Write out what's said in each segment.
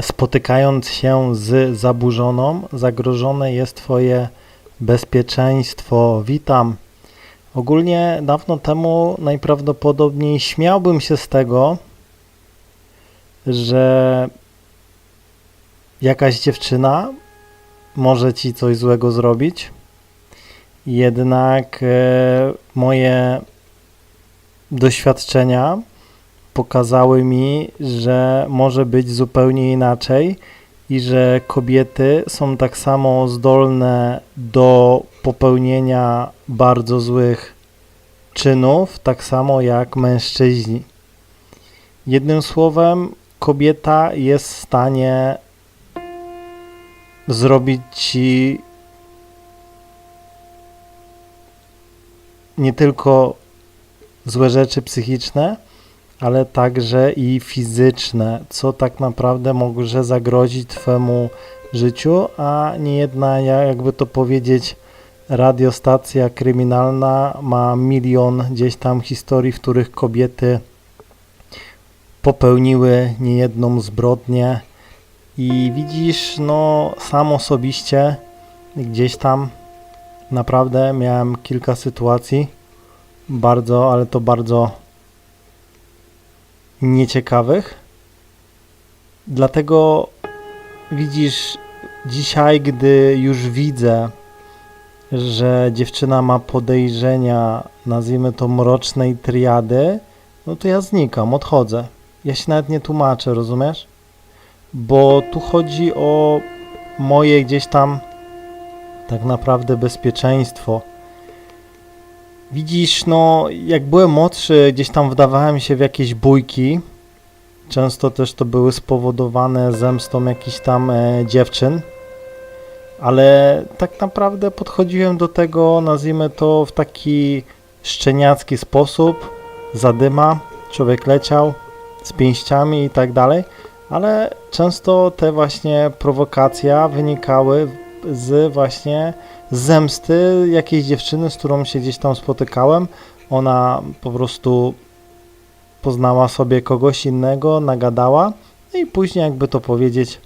spotykając się z zaburzoną, zagrożone jest Twoje bezpieczeństwo. Witam. Ogólnie dawno temu najprawdopodobniej śmiałbym się z tego, że jakaś dziewczyna może ci coś złego zrobić. Jednak e, moje doświadczenia pokazały mi, że może być zupełnie inaczej i że kobiety są tak samo zdolne do popełnienia bardzo złych czynów, tak samo jak mężczyźni. Jednym słowem, kobieta jest w stanie zrobić ci nie tylko złe rzeczy psychiczne, ale także i fizyczne, co tak naprawdę może zagrozić Twemu życiu, a nie jedna, jakby to powiedzieć, radiostacja kryminalna ma milion gdzieś tam historii, w których kobiety popełniły niejedną zbrodnię. I widzisz, no sam osobiście gdzieś tam naprawdę miałem kilka sytuacji, bardzo, ale to bardzo nieciekawych. Dlatego widzisz, dzisiaj, gdy już widzę, że dziewczyna ma podejrzenia, nazwijmy to mrocznej triady, no to ja znikam, odchodzę. Ja się nawet nie tłumaczę, rozumiesz? Bo tu chodzi o moje gdzieś tam tak naprawdę bezpieczeństwo. Widzisz, no, jak byłem młodszy, gdzieś tam wdawałem się w jakieś bójki. Często też to były spowodowane zemstą jakichś tam e, dziewczyn. Ale tak naprawdę podchodziłem do tego, nazwijmy to, w taki szczeniacki sposób. Zadyma, człowiek leciał z pięściami i tak dalej. Ale często te właśnie prowokacje wynikały z właśnie zemsty jakiejś dziewczyny, z którą się gdzieś tam spotykałem. Ona po prostu poznała sobie kogoś innego, nagadała, no i później, jakby to powiedzieć,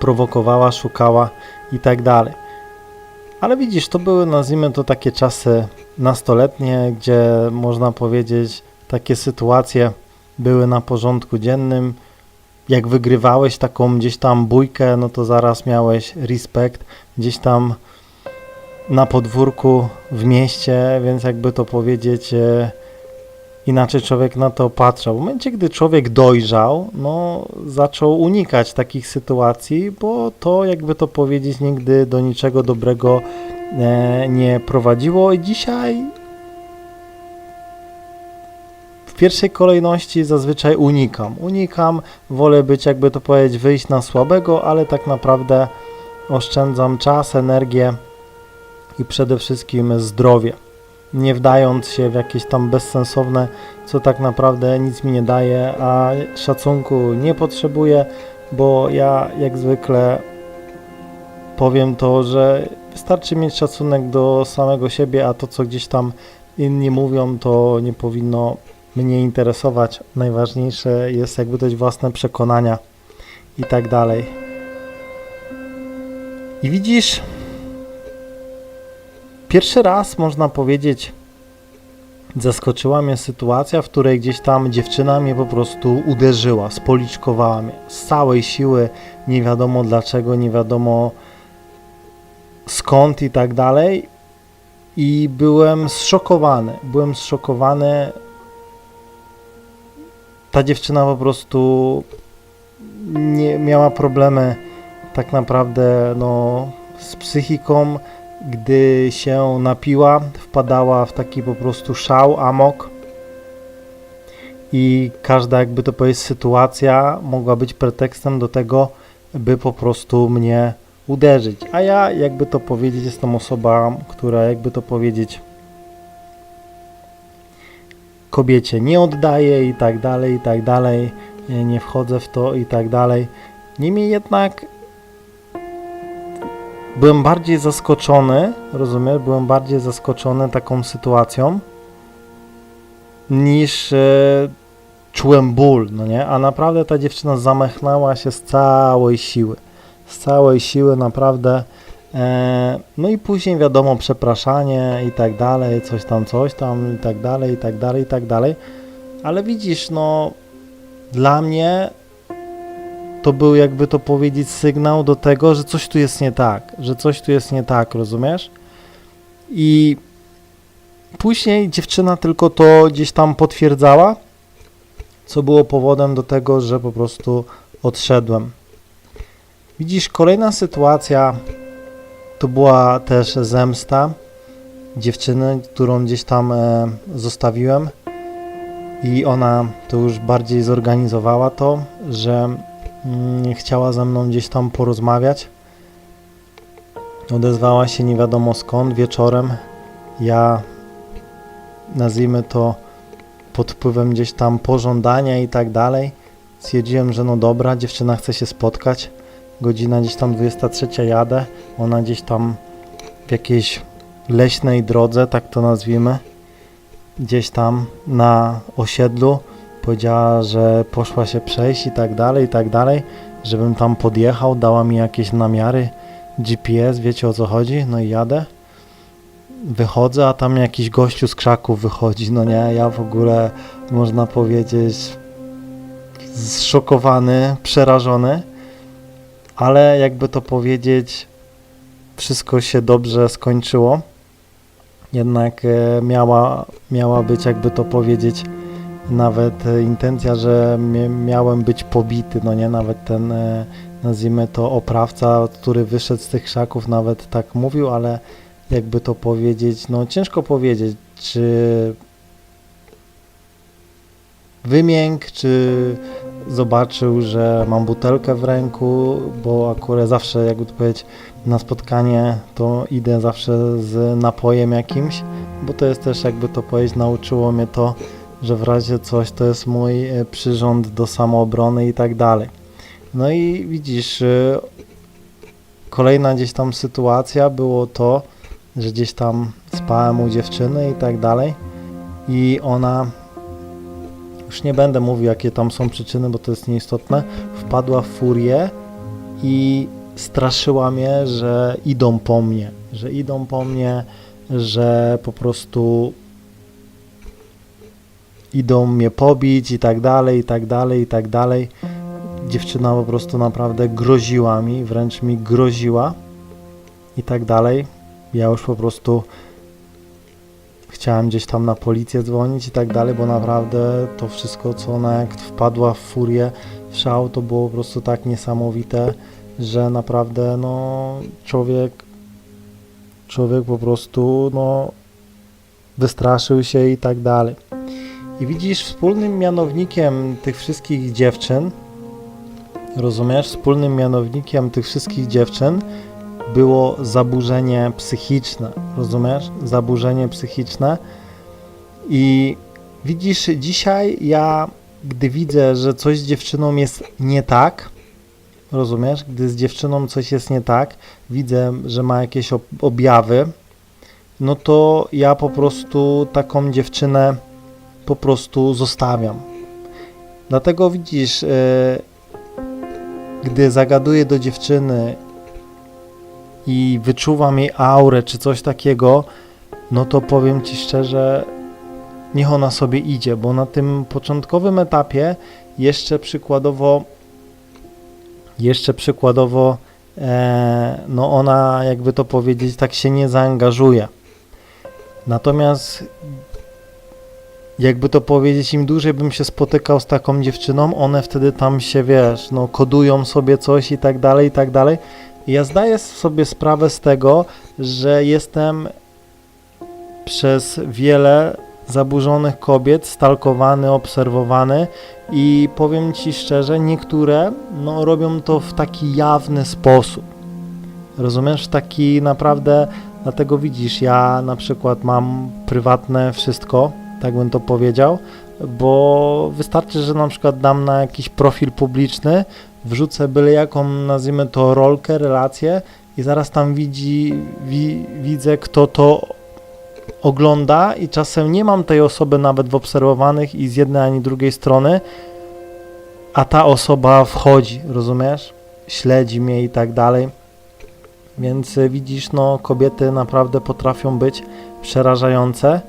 prowokowała, szukała i tak dalej. Ale widzisz, to były, nazwijmy to, takie czasy nastoletnie, gdzie można powiedzieć, takie sytuacje były na porządku dziennym. Jak wygrywałeś taką gdzieś tam bójkę, no to zaraz miałeś respekt, gdzieś tam na podwórku, w mieście, więc jakby to powiedzieć, e, inaczej człowiek na to patrzył. W momencie, gdy człowiek dojrzał, no zaczął unikać takich sytuacji, bo to jakby to powiedzieć nigdy do niczego dobrego e, nie prowadziło i dzisiaj w pierwszej kolejności zazwyczaj unikam. Unikam, wolę być jakby to powiedzieć wyjść na słabego, ale tak naprawdę oszczędzam czas, energię i przede wszystkim zdrowie. Nie wdając się w jakieś tam bezsensowne, co tak naprawdę nic mi nie daje, a szacunku nie potrzebuję, bo ja jak zwykle powiem to, że wystarczy mieć szacunek do samego siebie, a to co gdzieś tam inni mówią, to nie powinno mnie interesować. Najważniejsze jest jakby dać własne przekonania i tak dalej. I widzisz, Pierwszy raz można powiedzieć, zaskoczyła mnie sytuacja, w której gdzieś tam dziewczyna mnie po prostu uderzyła, spoliczkowała mnie z całej siły, nie wiadomo dlaczego, nie wiadomo skąd i tak dalej. I byłem zszokowany. Byłem zszokowany. Ta dziewczyna po prostu nie miała problemy tak naprawdę no, z psychiką gdy się napiła, wpadała w taki po prostu szał, amok i każda, jakby to powiedzieć, sytuacja mogła być pretekstem do tego, by po prostu mnie uderzyć. A ja, jakby to powiedzieć, jestem osoba, która, jakby to powiedzieć, kobiecie nie oddaje i tak dalej, i tak dalej, nie wchodzę w to i tak dalej. Niemniej jednak byłem bardziej zaskoczony, rozumiesz, byłem bardziej zaskoczony taką sytuacją niż e, czułem ból, no nie? A naprawdę ta dziewczyna zamachnęła się z całej siły. Z całej siły naprawdę. E, no i później wiadomo, przepraszanie i tak dalej, coś tam, coś tam i tak dalej, i tak dalej, i tak dalej. Ale widzisz, no dla mnie to był jakby to powiedzieć sygnał do tego, że coś tu jest nie tak, że coś tu jest nie tak, rozumiesz? I później dziewczyna tylko to gdzieś tam potwierdzała, co było powodem do tego, że po prostu odszedłem. Widzisz, kolejna sytuacja to była też zemsta dziewczyny, którą gdzieś tam e, zostawiłem i ona to już bardziej zorganizowała to, że chciała ze mną gdzieś tam porozmawiać. Odezwała się nie wiadomo skąd wieczorem. Ja nazwijmy to pod wpływem gdzieś tam pożądania i tak dalej. Stwierdziłem, że no dobra, dziewczyna chce się spotkać. Godzina gdzieś tam 23 jadę. Ona gdzieś tam w jakiejś leśnej drodze, tak to nazwijmy, gdzieś tam na osiedlu. Powiedziała, że poszła się przejść i tak dalej, i tak dalej, żebym tam podjechał, dała mi jakieś namiary, GPS, wiecie o co chodzi, no i jadę. Wychodzę, a tam jakiś gościu z krzaków wychodzi, no nie, ja w ogóle, można powiedzieć, zszokowany, przerażony, ale jakby to powiedzieć, wszystko się dobrze skończyło. Jednak e, miała, miała być, jakby to powiedzieć, nawet e, intencja, że miałem być pobity, no nie, nawet ten, e, nazwijmy to, oprawca, który wyszedł z tych krzaków, nawet tak mówił, ale jakby to powiedzieć, no ciężko powiedzieć, czy wymiękł, czy zobaczył, że mam butelkę w ręku, bo akurat zawsze, jakby to powiedzieć, na spotkanie to idę zawsze z napojem jakimś, bo to jest też, jakby to powiedzieć, nauczyło mnie to, że w razie coś to jest mój e, przyrząd do samoobrony i tak dalej. No i widzisz, e, kolejna gdzieś tam sytuacja było to, że gdzieś tam spałem u dziewczyny i tak dalej i ona już nie będę mówił jakie tam są przyczyny, bo to jest nieistotne, wpadła w furię i straszyła mnie, że idą po mnie, że idą po mnie, że po prostu idą mnie pobić i tak dalej, i tak dalej, i tak dalej. Dziewczyna po prostu naprawdę groziła mi, wręcz mi groziła i tak dalej. Ja już po prostu chciałem gdzieś tam na policję dzwonić i tak dalej, bo naprawdę to wszystko, co ona jak wpadła w furię, w szał, to było po prostu tak niesamowite, że naprawdę no człowiek człowiek po prostu no wystraszył się i tak dalej. I widzisz, wspólnym mianownikiem tych wszystkich dziewczyn, rozumiesz, wspólnym mianownikiem tych wszystkich dziewczyn było zaburzenie psychiczne, rozumiesz? Zaburzenie psychiczne. I widzisz, dzisiaj ja, gdy widzę, że coś z dziewczyną jest nie tak, rozumiesz? Gdy z dziewczyną coś jest nie tak, widzę, że ma jakieś ob- objawy, no to ja po prostu taką dziewczynę po prostu zostawiam. Dlatego widzisz, e, gdy zagaduję do dziewczyny i wyczuwam jej aurę czy coś takiego, no to powiem Ci szczerze, niech ona sobie idzie, bo na tym początkowym etapie jeszcze przykładowo jeszcze przykładowo e, no ona jakby to powiedzieć tak się nie zaangażuje. Natomiast jakby to powiedzieć, im dłużej bym się spotykał z taką dziewczyną, one wtedy tam się, wiesz, no kodują sobie coś i tak dalej, i tak dalej. Ja zdaję sobie sprawę z tego, że jestem przez wiele zaburzonych kobiet stalkowany, obserwowany i powiem Ci szczerze, niektóre no, robią to w taki jawny sposób. Rozumiesz? Taki naprawdę, dlatego widzisz, ja na przykład mam prywatne wszystko, tak bym to powiedział, bo wystarczy, że na przykład dam na jakiś profil publiczny, wrzucę byle jaką, nazwijmy to rolkę, relację i zaraz tam widzi, wi, widzę, kto to ogląda i czasem nie mam tej osoby nawet w obserwowanych i z jednej ani drugiej strony, a ta osoba wchodzi, rozumiesz? Śledzi mnie i tak dalej. Więc y, widzisz, no kobiety naprawdę potrafią być przerażające.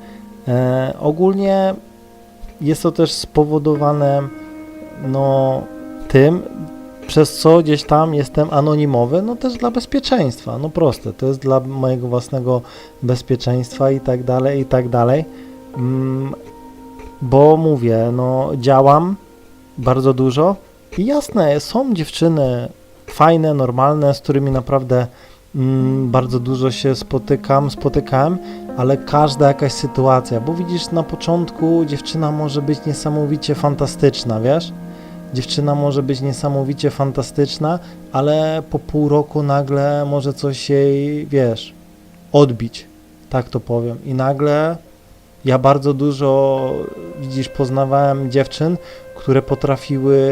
E, ogólnie jest to też spowodowane no tym, przez co gdzieś tam jestem anonimowy, no też dla bezpieczeństwa, no proste, to jest dla mojego własnego bezpieczeństwa i tak dalej, i tak dalej, mm, bo mówię, no działam bardzo dużo i jasne, są dziewczyny fajne, normalne, z którymi naprawdę mm, bardzo dużo się spotykam, spotykałem, ale każda jakaś sytuacja, bo widzisz, na początku dziewczyna może być niesamowicie fantastyczna, wiesz? Dziewczyna może być niesamowicie fantastyczna, ale po pół roku nagle może coś jej, wiesz, odbić, tak to powiem. I nagle ja bardzo dużo, widzisz, poznawałem dziewczyn, które potrafiły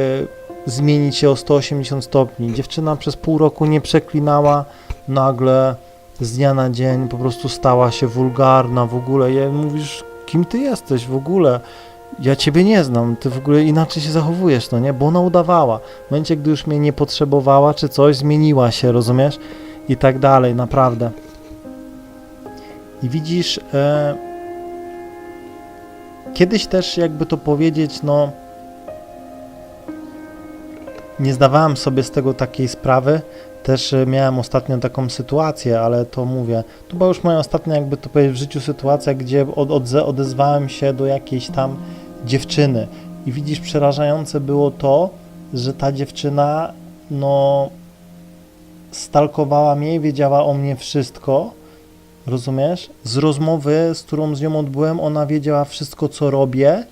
zmienić się o 180 stopni. Dziewczyna przez pół roku nie przeklinała, nagle z dnia na dzień po prostu stała się wulgarna w ogóle. Ja mówisz, kim ty jesteś w ogóle? Ja ciebie nie znam, ty w ogóle inaczej się zachowujesz, no nie? Bo ona udawała. W momencie, gdy już mnie nie potrzebowała czy coś, zmieniła się, rozumiesz? I tak dalej, naprawdę. I widzisz, e, kiedyś też, jakby to powiedzieć, no, nie zdawałem sobie z tego takiej sprawy. Też e, miałem ostatnio taką sytuację, ale to mówię, to była już moja ostatnia, jakby to powiedzieć, w życiu sytuacja, gdzie od, odze, odezwałem się do jakiejś tam dziewczyny. I widzisz, przerażające było to, że ta dziewczyna, no, stalkowała mnie, wiedziała o mnie wszystko, rozumiesz? Z rozmowy, z którą z nią odbyłem, ona wiedziała wszystko, co robię,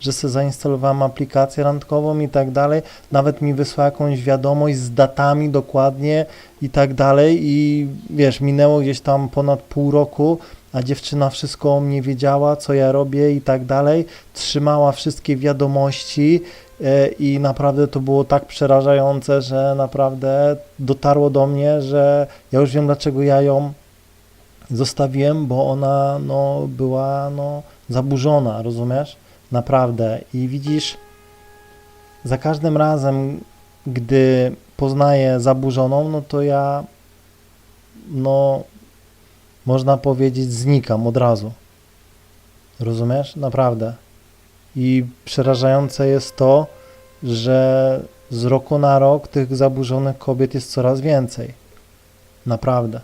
że sobie zainstalowałem aplikację randkową i tak dalej. Nawet mi wysłała jakąś wiadomość z datami dokładnie i tak dalej. I wiesz, minęło gdzieś tam ponad pół roku, a dziewczyna wszystko o mnie wiedziała, co ja robię i tak dalej. Trzymała wszystkie wiadomości e, i naprawdę to było tak przerażające, że naprawdę dotarło do mnie, że ja już wiem, dlaczego ja ją zostawiłem, bo ona no, była no, zaburzona, rozumiesz? Naprawdę. I widzisz, za każdym razem, gdy poznaję zaburzoną, no to ja, no, można powiedzieć, znikam od razu. Rozumiesz? Naprawdę. I przerażające jest to, że z roku na rok tych zaburzonych kobiet jest coraz więcej. Naprawdę.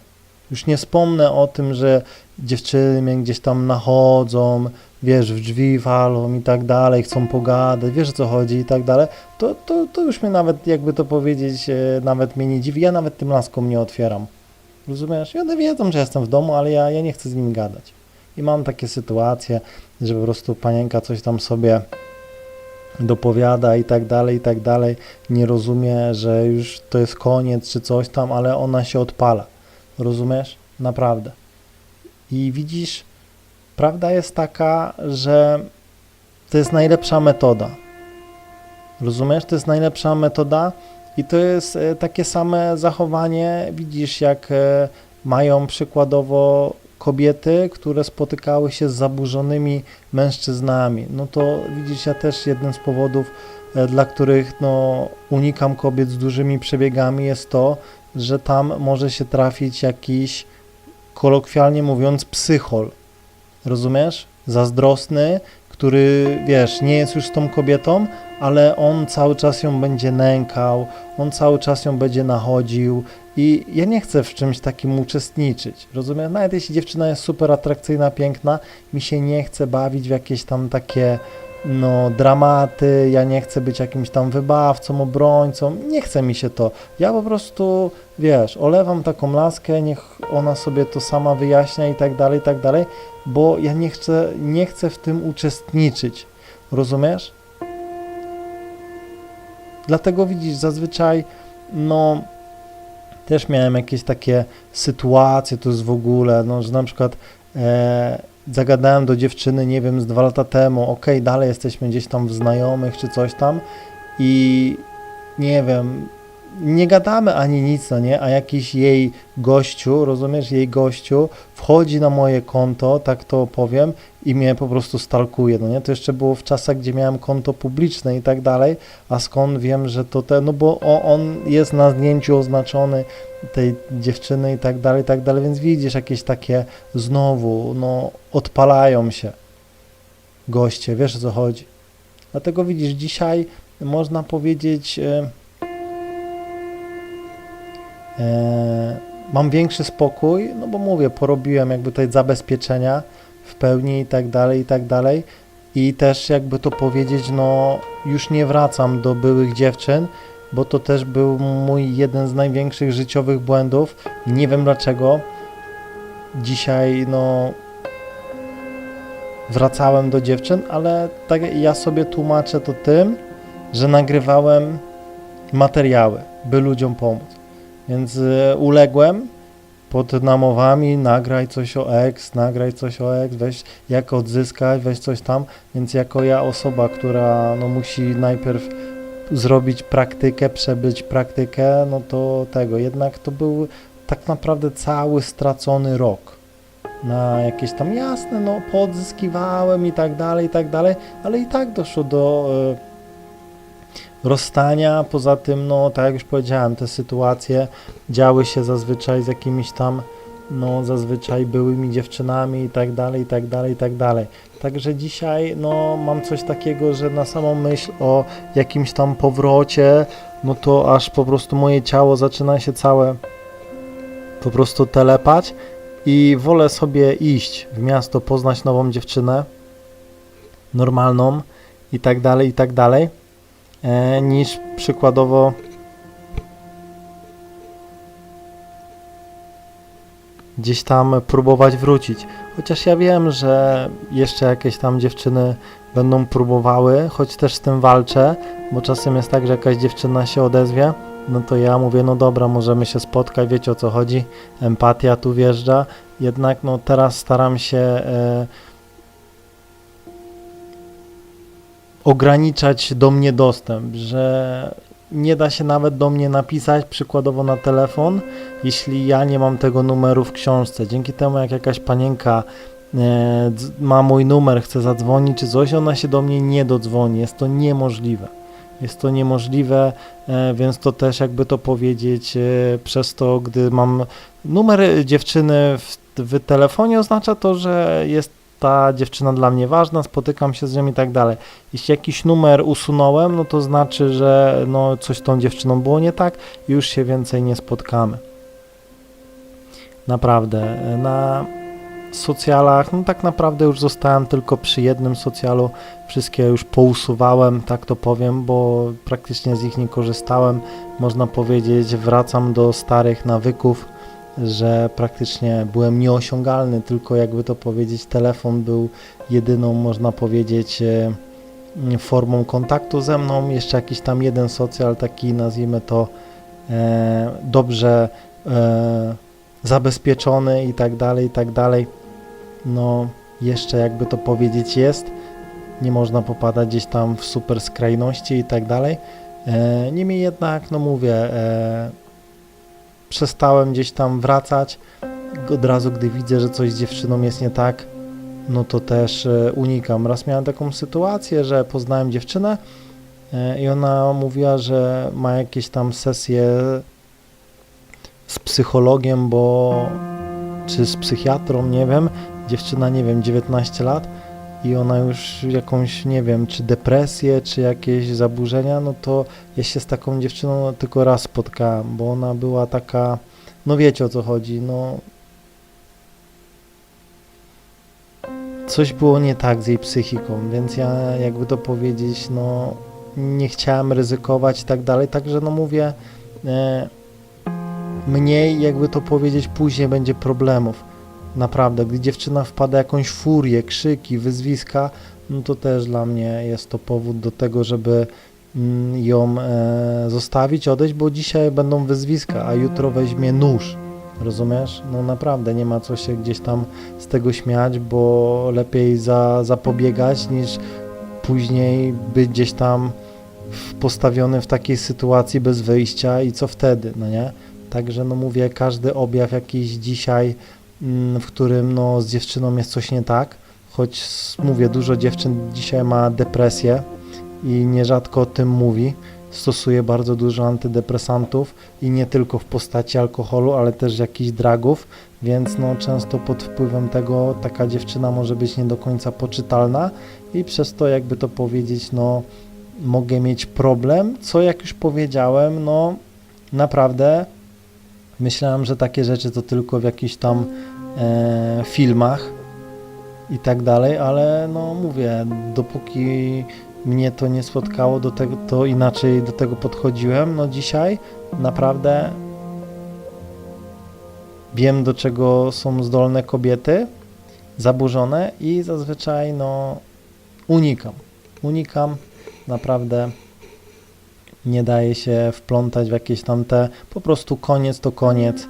Już nie wspomnę o tym, że dziewczyny mnie gdzieś tam nachodzą, wiesz, w drzwi walą i tak dalej, chcą pogadać, wiesz o co chodzi i tak dalej, to, to, to już mnie nawet, jakby to powiedzieć, e, nawet mnie nie dziwi. Ja nawet tym laskom nie otwieram. Rozumiesz? I one wiedzą, że jestem w domu, ale ja, ja nie chcę z nimi gadać. I mam takie sytuacje, że po prostu panienka coś tam sobie dopowiada i tak dalej, i tak dalej, nie rozumie, że już to jest koniec czy coś tam, ale ona się odpala. Rozumiesz? Naprawdę. I widzisz, prawda jest taka, że to jest najlepsza metoda. Rozumiesz? To jest najlepsza metoda i to jest e, takie same zachowanie, widzisz, jak e, mają przykładowo kobiety, które spotykały się z zaburzonymi mężczyznami. No to widzisz, ja też jeden z powodów, e, dla których no, unikam kobiet z dużymi przebiegami jest to, że tam może się trafić jakiś, kolokwialnie mówiąc, psychol. Rozumiesz? Zazdrosny, który, wiesz, nie jest już z tą kobietą, ale on cały czas ją będzie nękał, on cały czas ją będzie nachodził i ja nie chcę w czymś takim uczestniczyć, rozumiesz? Nawet jeśli dziewczyna jest super atrakcyjna, piękna, mi się nie chce bawić w jakieś tam takie no, dramaty, ja nie chcę być jakimś tam wybawcą, obrońcą, nie chce mi się to. Ja po prostu, wiesz, olewam taką laskę, niech ona sobie to sama wyjaśnia i tak dalej, i tak dalej, bo ja nie chcę, nie chcę w tym uczestniczyć. Rozumiesz? Dlatego widzisz, zazwyczaj, no, też miałem jakieś takie sytuacje, to jest w ogóle, no, że na przykład e, zagadałem do dziewczyny, nie wiem, z dwa lata temu, ok, dalej jesteśmy gdzieś tam w znajomych czy coś tam i nie wiem, nie gadamy ani nic, no nie, a jakiś jej gościu, rozumiesz, jej gościu wchodzi na moje konto, tak to powiem, i mnie po prostu stalkuje, no nie, to jeszcze było w czasach, gdzie miałem konto publiczne i tak dalej, a skąd wiem, że to te, no bo on jest na zdjęciu oznaczony tej dziewczyny i tak dalej, i tak dalej, więc widzisz jakieś takie znowu, no, odpalają się goście, wiesz o co chodzi. Dlatego widzisz, dzisiaj można powiedzieć, e, mam większy spokój, no bo mówię, porobiłem jakby tutaj zabezpieczenia w pełni i tak dalej, i tak dalej. I też jakby to powiedzieć, no już nie wracam do byłych dziewczyn, bo to też był mój jeden z największych życiowych błędów. Nie wiem dlaczego. Dzisiaj, no, wracałem do dziewczyn, ale tak ja sobie tłumaczę to tym, że nagrywałem materiały, by ludziom pomóc. Więc e, uległem pod namowami, nagraj coś o ex, nagraj coś o ex, weź jak odzyskać, weź coś tam. Więc jako ja osoba, która no, musi najpierw zrobić praktykę, przebyć praktykę, no to tego. Jednak to był tak naprawdę cały stracony rok na jakieś tam jasne, no poodzyskiwałem i tak dalej, i tak dalej, ale i tak doszło do e, rozstania. Poza tym, no tak jak już powiedziałem, te sytuacje działy się zazwyczaj z jakimiś tam, no zazwyczaj byłymi dziewczynami i tak dalej, i tak dalej, i tak dalej. Także dzisiaj, no mam coś takiego, że na samą myśl o jakimś tam powrocie, no to aż po prostu moje ciało zaczyna się całe po prostu telepać i wolę sobie iść w miasto, poznać nową dziewczynę, normalną i tak dalej, i tak dalej, niż przykładowo gdzieś tam próbować wrócić. Chociaż ja wiem, że jeszcze jakieś tam dziewczyny będą próbowały, choć też z tym walczę, bo czasem jest tak, że jakaś dziewczyna się odezwie, no to ja mówię, no dobra, możemy się spotkać, wiecie o co chodzi, empatia tu wjeżdża, jednak no teraz staram się e, ograniczać do mnie dostęp, że nie da się nawet do mnie napisać, przykładowo na telefon, jeśli ja nie mam tego numeru w książce. Dzięki temu, jak jakaś panienka e, ma mój numer, chce zadzwonić czy coś, ona się do mnie nie dodzwoni. Jest to niemożliwe. Jest to niemożliwe, e, więc to też jakby to powiedzieć, e, przez to, gdy mam numer dziewczyny w, w telefonie, oznacza to, że jest ta dziewczyna dla mnie ważna, spotykam się z nią i tak dalej. Jeśli jakiś numer usunąłem, no to znaczy, że no coś z tą dziewczyną było nie tak i już się więcej nie spotkamy. Naprawdę. e, Na socjalach, no tak naprawdę już zostałem tylko przy jednym socjalu. Wszystkie już pousuwałem, tak to powiem, bo praktycznie z nich nie korzystałem. Można powiedzieć, wracam do starych nawyków, że praktycznie byłem nieosiągalny, tylko jakby to powiedzieć, telefon był jedyną, można powiedzieć, e, formą kontaktu ze mną. Jeszcze jakiś tam jeden socjal, taki nazwijmy to e, dobrze e, zabezpieczony i tak dalej, i tak dalej. No, jeszcze jakby to powiedzieć jest. Nie można popadać gdzieś tam w super skrajności i tak dalej. Niemniej jednak, no mówię, przestałem gdzieś tam wracać. Od razu, gdy widzę, że coś z dziewczyną jest nie tak, no to też e, unikam. Raz miałem taką sytuację, że poznałem dziewczynę e, i ona mówiła, że ma jakieś tam sesje z psychologiem, bo czy z psychiatrą, nie wiem. Dziewczyna, nie wiem, 19 lat i ona już jakąś, nie wiem, czy depresję, czy jakieś zaburzenia, no to ja się z taką dziewczyną tylko raz spotkałem, bo ona była taka, no wiecie o co chodzi, no coś było nie tak z jej psychiką, więc ja jakby to powiedzieć, no nie chciałem ryzykować i tak dalej, także no mówię, e, mniej jakby to powiedzieć później będzie problemów. Naprawdę, gdy dziewczyna wpada jakąś furię, krzyki, wyzwiska, no to też dla mnie jest to powód do tego, żeby mm, ją e, zostawić, odejść, bo dzisiaj będą wyzwiska, a jutro weźmie nóż. Rozumiesz? No naprawdę nie ma co się gdzieś tam z tego śmiać, bo lepiej za, zapobiegać niż później być gdzieś tam postawiony w takiej sytuacji bez wyjścia i co wtedy, no nie? Także no mówię, każdy objaw jakiś dzisiaj, w którym no z dziewczyną jest coś nie tak, choć mówię, dużo dziewczyn dzisiaj ma depresję i nierzadko o tym mówi, stosuje bardzo dużo antydepresantów i nie tylko w postaci alkoholu, ale też jakichś dragów, więc no często pod wpływem tego taka dziewczyna może być nie do końca poczytalna i przez to jakby to powiedzieć, no mogę mieć problem, co jak już powiedziałem, no naprawdę myślałem, że takie rzeczy to tylko w jakichś tam e, filmach i tak dalej, ale no mówię, dopóki mnie to nie spotkało, do tego, to inaczej do tego podchodziłem. No dzisiaj naprawdę wiem, do czego są zdolne kobiety, zaburzone i zazwyczaj no unikam. Unikam, naprawdę nie daje się wplątać w jakieś tamte, po prostu koniec to koniec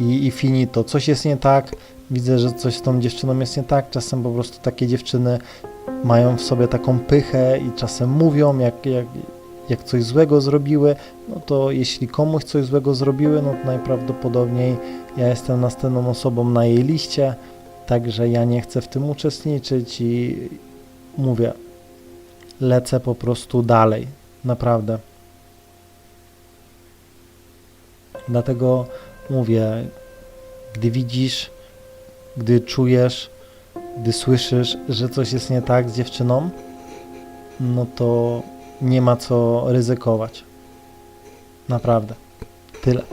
i, i finito. Coś jest nie tak, widzę, że coś z tą dziewczyną jest nie tak, czasem po prostu takie dziewczyny mają w sobie taką pychę i czasem mówią, jak, jak, jak coś złego zrobiły, no to jeśli komuś coś złego zrobiły, no to najprawdopodobniej ja jestem następną osobą na jej liście, także ja nie chcę w tym uczestniczyć i mówię, lecę po prostu dalej, naprawdę. Dlatego mówię, gdy widzisz, gdy czujesz, gdy słyszysz, że coś jest nie tak z dziewczyną, no to nie ma co ryzykować. Naprawdę. Tyle.